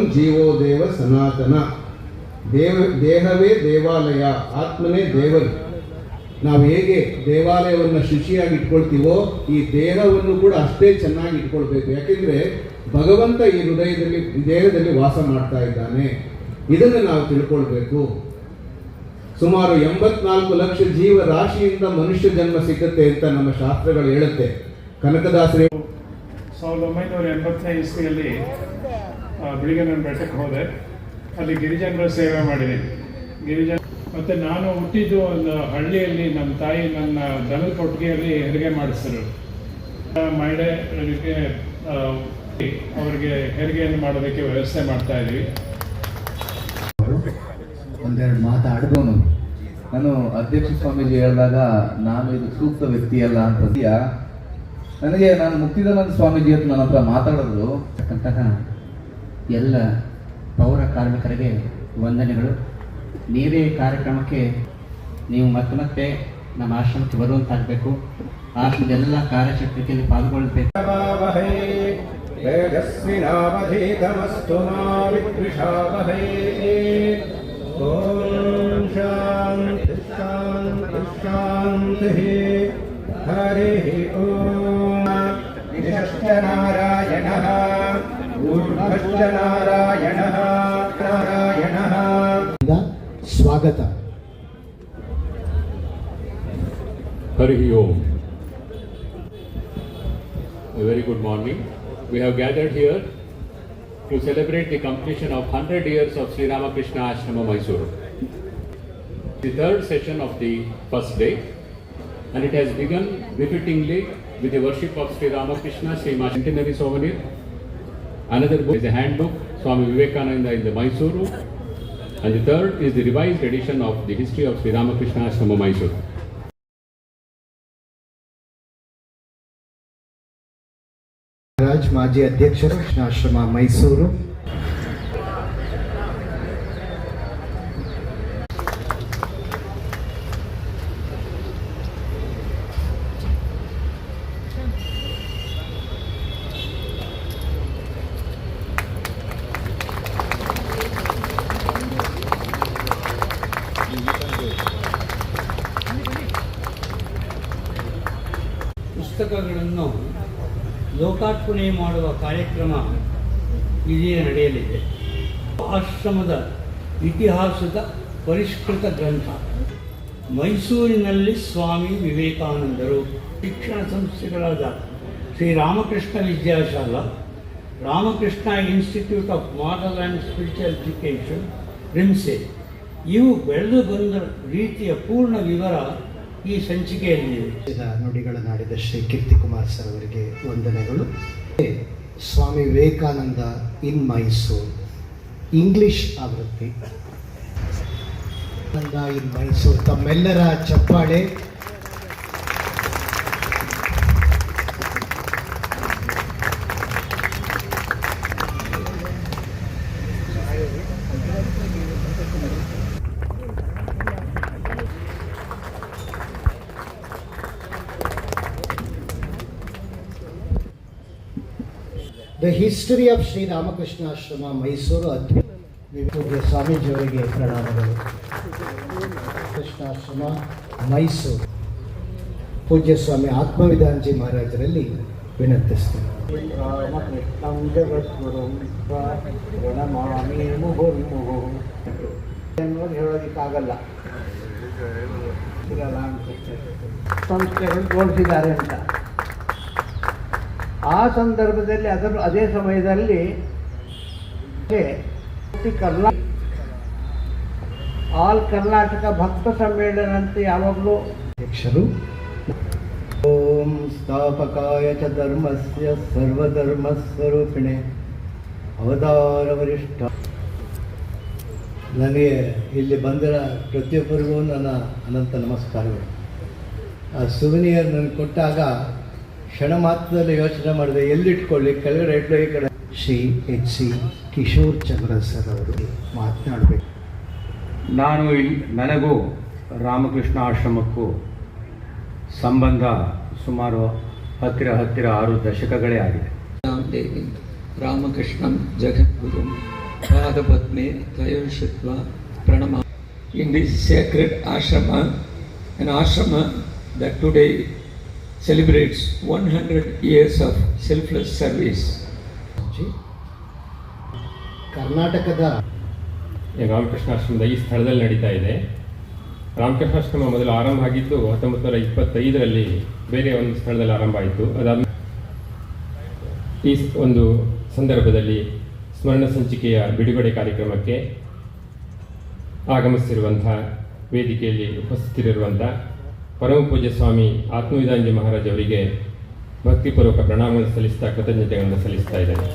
ಜೀವೋ ದೇವ ಸನಾತನ. ದೇವ, ದೇಹವೇ ದೇವಾಲಯ, ಆತ್ಮನೇ ದೇವರು ನಾವು ಹೇಗೆ ದೇವಾಲಯವನ್ನು ಶುಚಿಯಾಗಿ ಇಟ್ಕೊಳ್ತೀವೋ ಈ ದೇಹವನ್ನು ಕೂಡ ಅಷ್ಟೇ ಚೆನ್ನಾಗಿ ಇಟ್ಕೊಳ್ಬೇಕು ಯಾಕೆಂದ್ರೆ ಭಗವಂತ ಈ ಹೃದಯದಲ್ಲಿ ದೇಹದಲ್ಲಿ ವಾಸ ಮಾಡ್ತಾ ಇದ್ದಾನೆ. ಇದನ್ನು ನಾವು ತಿಳ್ಕೊಳ್ಬೇಕು. ಸುಮಾರು ಎಂಬತ್ನಾಲ್ಕು ಲಕ್ಷ ಜೀವ ರಾಶಿಯಿಂದ ಮನುಷ್ಯ ಜನ್ಮ ಸಿಗುತ್ತೆ ಅಂತ ನಮ್ಮ ಶಾಸ್ತ್ರಗಳು ಹೇಳುತ್ತೆ. ಕನಕದಾಸರೇ ಸಾವಿರದ ಒಂಬೈನೂರ ಎಂಬತ್ತನೇ ಇಸ್ವಿಯಲ್ಲಿ ಆ, ನಾನು ಬೆಟ್ಟಕ್ಕೆ ಹೋದೆ. ಅಲ್ಲಿ ಗಿರಿಜನರ ಸೇವೆ ಮಾಡಿದ್ದೀನಿ ಗಿರಿಜನ ಮತ್ತು ನಾನು ಹುಟ್ಟಿದ್ದು ಒಂದು ಹಳ್ಳಿಯಲ್ಲಿ ನಮ್ಮ ತಾಯಿ ನನ್ನ ದನದ ಕೊಟ್ಟಿಗೆಯಲ್ಲಿ ಹೆರಿಗೆ ಮಾಡಿಸಿದ್ರು. ಮಹಿಳೆ ಅವರಿಗೆ ಹೆರಿಗೆಯನ್ನು ಮಾಡೋದಕ್ಕೆ ವ್ಯವಸ್ಥೆ ಮಾಡ್ತಾ ಇದ್ವಿ. ಒಂದೆರಡು ಮಾತಾಡಿದವನು ನಾನು ಅಧ್ಯಕ್ಷ ಸ್ವಾಮೀಜಿ ಹೇಳಿದಾಗ ನಾನು ಇದು ಸೂಕ್ತ ವ್ಯಕ್ತಿ ಅಲ್ಲ ಅಂತ ನನಗೆ ನಾನು ಮುಕ್ತಿದಾನಂದ ಸ್ವಾಮೀಜಿ ಅಂತ ನನ್ನ ಹತ್ರ ಮಾತಾಡೋದು ಅಂತಕ್ಕಂತಹ ಎಲ್ಲ ಪೌರ ಕಾರ್ಮಿಕರಿಗೆ ವಂದನೆಗಳು. ನೀವೇ ಕಾರ್ಯಕ್ರಮಕ್ಕೆ ನೀವು ಮತ್ತೆ ಮತ್ತೆ ನಮ್ಮ ಆಶ್ರಮಕ್ಕೆ ಬರುವಂತಾಗಬೇಕು. ಆಶ್ರಮದ ಎಲ್ಲ ಕಾರ್ಯಚಟುವಟಿಕೆಯಲ್ಲಿ ಪಾಲ್ಗೊಳ್ಳಬೇಕು. ಓಂ ಶಾಂತಿ ಶಾಂತಿ ಹರಿ ಓಂ. ಊರ್ಧ್ವಶ್ಚ ನಾರಾಯಣಃ ನಾರಾಯಣಃ ಸ್ವಾಗತ ಹರಿ ಓಂ A very good morning. We have gathered here to celebrate the completion of 100 years of Sri Ramakrishna Ashrama Mysuru. The third session of the first day and it has begun befittingly with the worship of Sri Ramakrishna Sri Centenary Souvenir Another book is a handbook, Swami Vivekananda in the Mysuru. And the third is the revised edition of the history of Sri Ramakrishna Ashrama Mysuru. ಮಾಜಿ ಅಧ್ಯಕ್ಷರು ಕೃಷ್ಣಾಶ್ರಮ ಮೈಸೂರು ಪುಸ್ತಕಗಳನ್ನು ಲೋಕಾರ್ಪಣೆ ಮಾಡುವ ಕಾರ್ಯಕ್ರಮ ಇದೀಗ ನಡೆಯಲಿದೆ. ಆಶ್ರಮದ ಇತಿಹಾಸದ ಪರಿಷ್ಕೃತ ಗ್ರಂಥ. ಮೈಸೂರಿನಲ್ಲಿ ಸ್ವಾಮಿ ವಿವೇಕಾನಂದರು, ಶಿಕ್ಷಣ ಸಂಸ್ಥೆಗಳಾದ Shri Ramakrishna Vidyashala, Ramakrishna institute of moral and spiritual education RIMSE ಇವು ಬೆಳೆದು ಬಂದ ರೀತಿಯ ಪೂರ್ಣ ವಿವರ ಈ ಸಂಚಿಕೆಯಲ್ಲಿ ನುಡಿಗಳನ್ನು ನುಡಿಗಳನ್ನಾಡಿದ ಶ್ರೀ ಕೀರ್ತಿಕುಮಾರ್ ಸರ್ ಅವರಿಗೆ ವಂದನೆಗಳು. ಸ್ವಾಮಿ ವಿವೇಕಾನಂದ ಇನ್ ಮೈಸೂರು. ಇಂಗ್ಲಿಷ್ ಆವೃತ್ತಿ. ಇನ್ ಮೈಸೂರು. ತಮ್ಮೆಲ್ಲರ ಚಪ್ಪಾಳೆ. The history of Shri Ramakrishna Ashrama Mysuru ಅದ್ಭುತ ಪೂಜ್ಯ ಸ್ವಾಮೀಜಿಯವರಿಗೆ ಪ್ರಣಾಮಗಳು. ಕೃಷ್ಣಾಶ್ರಮ ಮೈಸೂರು ಪೂಜ್ಯ ಸ್ವಾಮಿ ಆತ್ಮವಿಧಾನಜಿ ಮಹಾರಾಜರಲ್ಲಿ ವಿನಂತಿಸ್ತೇನೆ. ಅನ್ನೋದು ಹೇಳೋದಕ್ಕಾಗಲ್ಲ ಶ್ರೀರಾಮಕೃಷ್ಣ ಸಂಸ್ಥೆಗಳು ತೋರಿಸಿದ್ದಾರೆ ಅಂತ. ಆ ಸಂದರ್ಭದಲ್ಲಿ ಅದರ ಅದೇ ಸಮಯದಲ್ಲಿ ಕರ್ನಾ ಆಲ್ ಕರ್ನಾಟಕ ಭಕ್ತ ಸಮ್ಮೇಳನ ಅಂತ ಯಾವಾಗಲೂ ಅಧ್ಯಕ್ಷರು. ಓಂ ಸ್ಥಾಪಕಾಯ ಚ ಧರ್ಮಸ್ಯ ಸರ್ವಧರ್ಮ ಸ್ವರೂಪಿಣೆ ಅವತಾರ ವರಿಷ್ಠ. ನನಗೆ ಇಲ್ಲಿ ಬಂದಿರ ಪ್ರತಿಯೊಬ್ಬರಿಗೂ ನನ್ನ ಅನಂತ ನಮಸ್ಕಾರಗಳು. ಆ ಸುವಿನಿಯರ್ ನನಗೆ ಕೊಟ್ಟಾಗ ಕ್ಷಣ ಮಾತ್ರದಲ್ಲಿ ಯೋಚನೆ ಮಾಡಿದೆ ಎಲ್ಲಿಟ್ಕೊಳ್ಳಿ? ಕೆಳಗಡೆ ಇಟ್ಲೋ ಈ ಕಡೆ. Shri H C Kishore Chandra sir ಅವರು ಮಾತನಾಡಬೇಕು. ನಾನು ಇಲ್ಲಿ ನನಗೂ ರಾಮಕೃಷ್ಣ ಆಶ್ರಮಕ್ಕೂ ಸಂಬಂಧ ಸುಮಾರು ಹತ್ತಿರ ಹತ್ತಿರ ಆರು ದಶಕಗಳೇ ಆಗಿದೆ. ರಾಮಕೃಷ್ಣ ಜಗದ್ಗುರು ಪಾದಪತ್ನಿ ತ್ರಯೋಷತ್ವ ಪ್ರಣಮ. In this sacred ashrama an ashrama that today celebrates 100 years of selfless service. ಕರ್ನಾಟಕದ ರಾಮಕೃಷ್ಣಾಶ್ರಮದ ಈ ಸ್ಥಳದಲ್ಲಿ ನಡೀತಾ ಇದೆ. ರಾಮಕೃಷ್ಣಾಶ್ರಮ ಮೊದಲು ಆರಂಭ ಆಗಿದ್ದು ಹತ್ತೊಂಬತ್ತು ನೂರ ಇಪ್ಪತ್ತೈದರಲ್ಲಿ. ಬೇರೆ ಒಂದು ಸ್ಥಳದಲ್ಲಿ ಆರಂಭ ಆಯಿತು. ಅದಾದ ಈ ಒಂದು ಸಂದರ್ಭದಲ್ಲಿ ಸ್ಮರಣ ಸಂಚಿಕೆಯ ಬಿಡುಗಡೆ ಕಾರ್ಯಕ್ರಮಕ್ಕೆ ಆಗಮಿಸಿರುವಂಥ ವೇದಿಕೆಯಲ್ಲಿ ಉಪಸ್ಥಿತರಿರುವಂಥ ಪರಮ ಪೂಜ್ಯ ಸ್ವಾಮಿ ಆತ್ಮವಿದಾಂಜಿ ಮಹಾರಾಜ್ ಅವರಿಗೆ ಭಕ್ತಿಪೂರ್ವಕ ಪ್ರಣಾಮ ಸಲ್ಲಿಸ್ತಾ ಕೃತಜ್ಞತೆಗಳನ್ನು ಸಲ್ಲಿಸ್ತಾ ಇದ್ದೇನೆ.